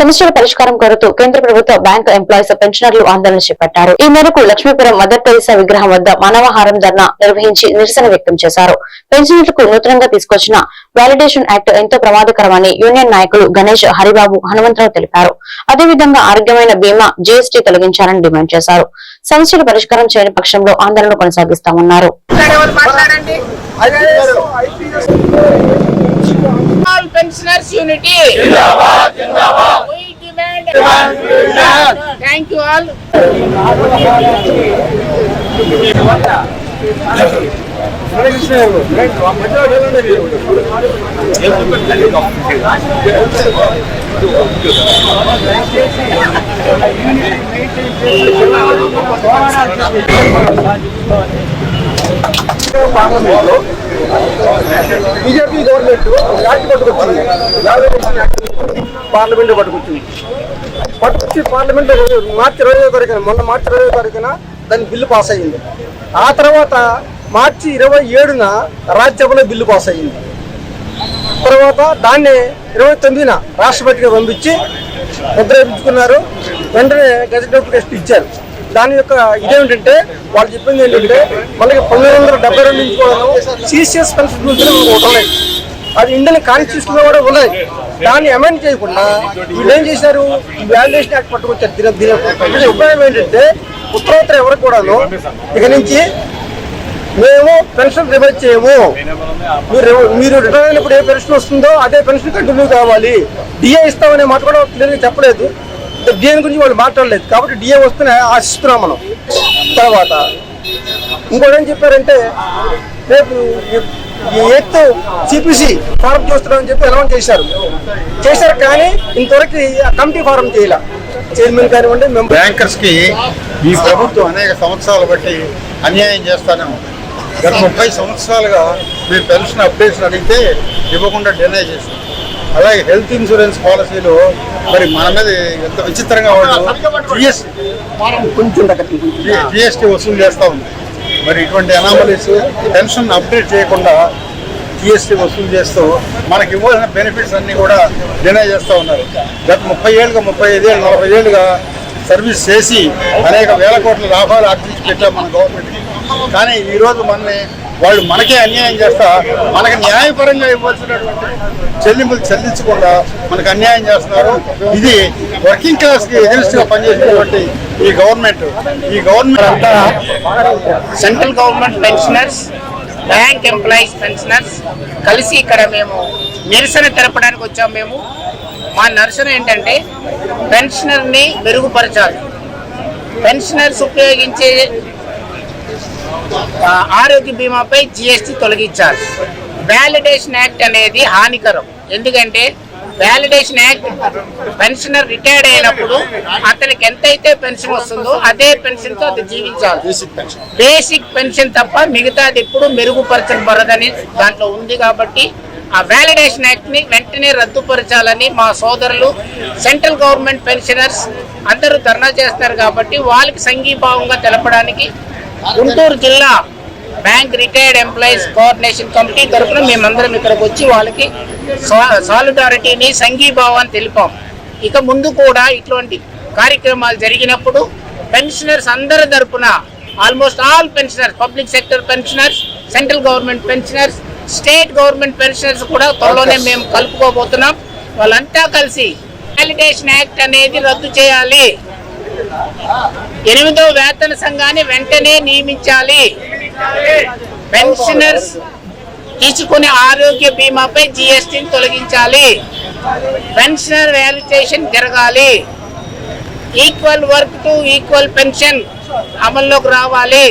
సమస్యల పరిష్కారం కోరుతూ కేంద్ర ప్రభుత్వ బ్యాంకు ఎంప్లాయీస్ పెన్షనర్లు ఆందోళన చేపట్టారు. ఈ మేరకు లక్ష్మీపురం మదర్ తెరిసా విగ్రహం వద్ద మానవహారం ధర్నా నిర్వహించి నిరసన వ్యక్తం చేశారు. పెన్షనర్లకు నూతనంగా తీసుకొచ్చిన వాలిడేషన్ యాక్ట్ ఎంతో ప్రమాదకరమని యూనియన్ నాయకులు గణేష్ హరిబాబు హనుమంతరావు తెలిపారు. అదేవిధంగా ఆరోగ్యమైన బీమా జీఎస్టీ తొలగించాలని డిమాండ్ చేశారు. సమస్యల పరిష్కారం చేయని పక్షంలో ఆందోళన కొనసాగిస్తామన్నారు. Pensioners unity thank you all. పార్లమెంట్లో బీజేపీ గవర్నమెంట్ యాక్ట్ పట్టుకొచ్చింది. పార్లమెంట్ పట్టుకొచ్చింది. పట్టుకొచ్చి పార్లమెంట్ మార్చి ఇరవై తారీఖున మొన్న మార్చి ఇరవై తారీఖున దాని బిల్లు పాస్ అయ్యింది. ఆ తర్వాత మార్చి ఇరవై ఏడున రాజ్యసభలో బిల్లు పాస్ అయ్యింది. తర్వాత దాన్ని ఇరవై తొమ్మిదిన రాష్ట్రపతికి పంపించి ముద్ర వెంటనే గజెట్ నోటిఫికేషన్ ఇచ్చారు. దాని యొక్క ఇదేమిటంటే వాళ్ళు చెప్పింది ఏంటంటే మనకి పంతొమ్మిది వందల డెబ్బై రెండు నుంచి కూడా సీసీఎస్ పెన్షన్ రూల్స్ ఒకటి ఉన్నాయి. అది ఇండియన్ కాన్స్టిట్యూషన్ కూడా ఉన్నది దాన్ని అమెండ్ చేయకుండా వీళ్ళు ఏం చేశారు? ఈ వాల్యుయేషన్ యాక్ట్ పట్టుకొచ్చారు దీని దీని ఉపయోగం ఏంటంటే ఉత్తరోత్తర ఎవరికి కూడాను ఇక నుంచి మేము పెన్షన్ రివైజ్ చేయము. మీరు మీరు రిటైర్ అయినప్పుడు ఏ పెన్షన్ వస్తుందో అదే పెన్షన్ కంటిన్యూ కావాలి. డిఏ ఇస్తామనే మాట కూడా క్లియర్గా చెప్పలేదు. దీని గురించి వాళ్ళు మాట్లాడలేదు. కాబట్టి డిఏ వస్తేనే ఆశిస్తున్నాం మనం. తర్వాత ఇంకోటి ఏం చెప్పారంటే రేపు ఈ ఎయిత్ సిపిసి ఫారం చేస్తున్నామని చెప్పి అనౌన్స్ చేశారు. చేశారు కానీ ఇంతవరకు కమిటీ ఫారం చేయాల. చైర్మన్ కానివ్వండి మెంబర్ బ్యాంకర్స్కి ఈ ప్రభుత్వం అనేక సంవత్సరాలు బట్టి అన్యాయం చేస్తానే ఉంది. గత ముప్పై సంవత్సరాలుగా మీరు పెన్షన్ అప్డేషన్ అడిగితే ఇవ్వకుండా డినై చేశారు. అలాగే హెల్త్ ఇన్సూరెన్స్ పాలసీలు మరి మన మీద ఎంత విచిత్రంగా వాళ్ళు జిఎస్టీ కొంచెం జిఎస్టీ వసూలు చేస్తూ ఉంది. మరి ఇటువంటి అనామలీస్ పెన్షన్ అప్డేట్ చేయకుండా జిఎస్టీ వసూలు చేస్తూ మనకి ఇవ్వాల్సిన బెనిఫిట్స్ అన్ని కూడా డినై చేస్తూ ఉన్నారు. గత ముప్పై ఏళ్ళుగా ముప్పై ఐదేళ్ళు నలభై ఏళ్ళుగా సర్వీస్ చేసి అనేక వేల కోట్ల లాభాలు ఆర్జించి పెట్టాం మన గవర్నమెంట్కి కానీ ఈరోజు మనని వాళ్ళు మనకే అన్యాయం చేస్తా మనకి న్యాయపరంగా ఇవ్వాల్సినటువంటి చెల్లింపులు చెల్లించకుండా మనకు అన్యాయం చేస్తున్నారు. ఇది వర్కింగ్ క్లాస్కి ఎగెన్స్ట్గా పనిచేసినటువంటి ఈ గవర్నమెంట్ ఈ గవర్నమెంట్ అంతా central government pensioners bank employees pensioners కలిసి ఇక్కడ మేము నిరసన తెలపడానికి వచ్చాము మేము. మా నిరసన ఏంటంటే పెన్షనర్ని మెరుగుపరచాలి. పెన్షనర్స్ ఉపయోగించే ఆరోగ్య బీమాపై జిఎస్టీ తొలగించాలి. వ్యాలిడేషన్ యాక్ట్ అనేది హానికరం. ఎందుకంటే వ్యాలిడేషన్ యాక్ట్ పెన్షనర్ రిటైర్డ్ అయినప్పుడు అతనికి ఎంతైతే పెన్షన్ వస్తుందో అదే పెన్షన్తో అది జీవించాలి. Basic pension. తప్ప మిగతాది ఎప్పుడు మెరుగుపరచబడదని దాంట్లో ఉంది కాబట్టి ఆ వ్యాలిడేషన్ యాక్ట్ని వెంటనే రద్దుపరచాలని మా సోదరులు సెంట్రల్ గవర్నమెంట్ పెన్షనర్స్ అందరూ ధర్నా చేస్తారు కాబట్టి వాళ్ళకి సంఘీభావంగా తెలపడానికి గుంటూరు జిల్లా bank retired employees coordination committee తరఫున మేమందరం ఇక్కడికి వచ్చి వాళ్ళకి సాలిడారిటీని సంఘీభావాన్ని తెలిపాం. ఇక ముందు కూడా ఇటువంటి కార్యక్రమాలు జరిగినప్పుడు పెన్షనర్స్ అందరి తరపున almost all pensioners public sector pensioners central government pensioners state government pensioners కూడా త్వరలోనే మేము కలుపుకోబోతున్నాం. వాళ్ళంతా కలిసి వ్యాలిడేషన్ యాక్ట్ అనేది రద్దు చేయాలి. ఎనిమిదో వేతన సంఘాన్ని వెంటనే నియమించాలి. పెన్షనర్స్ తీసుకునే ఆరోగ్య బీమాపై జిఎస్టీని తొలగించాలి. పెన్షనర్ వ్యాలిడేషన్ జరగాలి. Equal work to equal pension అమల్లోకి రావాలి.